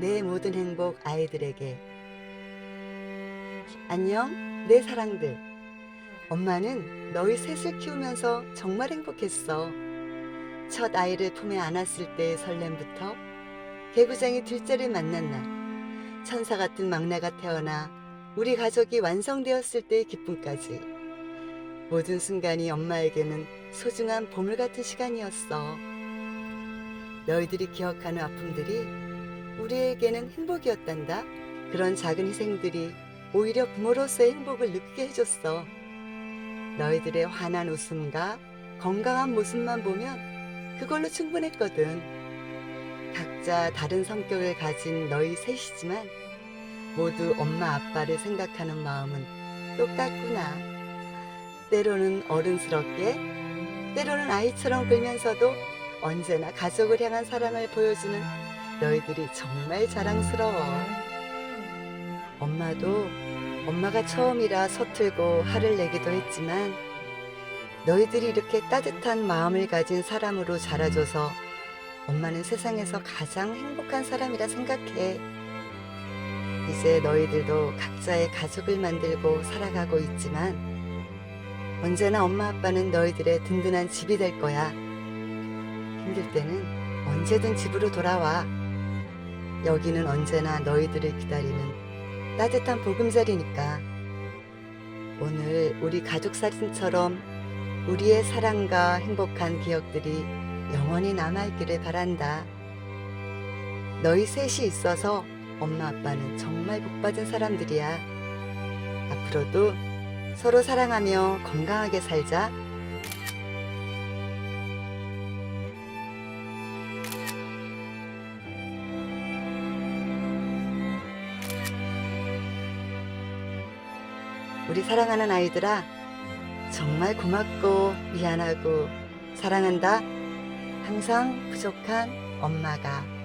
내 모든 행복 아이들에게. 안녕, 내 사랑들. 엄마는 너희 셋을 키우면서 정말 행복했어. 첫 아이를 품에 안았을 때의 설렘부터 개구장이 둘째를 만난 날, 천사 같은 막내가 태어나 우리 가족이 완성되었을 때의 기쁨까지. 모든 순간이 엄마에게는 소중한 보물 같은 시간이었어. 너희들이 기억하는 아픔들이 우리에게는 행복이었단다. 그런 작은 희생들이 오히려 부모로서의 행복을 느끼게 해줬어. 너희들의 환한 웃음과 건강한 모습만 보면 그걸로 충분했거든. 각자 다른 성격을 가진 너희 셋이지만 모두 엄마 아빠를 생각하는 마음은 똑같구나. 때로는 어른스럽게, 때로는 아이처럼 굴면서도 언제나 가족을 향한 사랑을 보여주는 너희들이 정말 자랑스러워. 엄마도 엄마가 처음이라 서툴고 화를 내기도 했지만 너희들이 이렇게 따뜻한 마음을 가진 사람으로 자라줘서 엄마는 세상에서 가장 행복한 사람이라 생각해. 이제 너희들도 각자의 가족을 만들고 살아가고 있지만 언제나 엄마 아빠는 너희들의 든든한 집이 될 거야. 힘들 때는 언제든 집으로 돌아와. 여기는 언제나 너희들을 기다리는 따뜻한 보금자리니까. 오늘 우리 가족 사진처럼 우리의 사랑과 행복한 기억들이 영원히 남아있기를 바란다. 너희 셋이 있어서 엄마 아빠는 정말 복받은 사람들이야. 앞으로도 서로 사랑하며 건강하게 살자. 우리 사랑하는 아이들아, 정말 고맙고 미안하고 사랑한다. 항상 부족한 엄마가.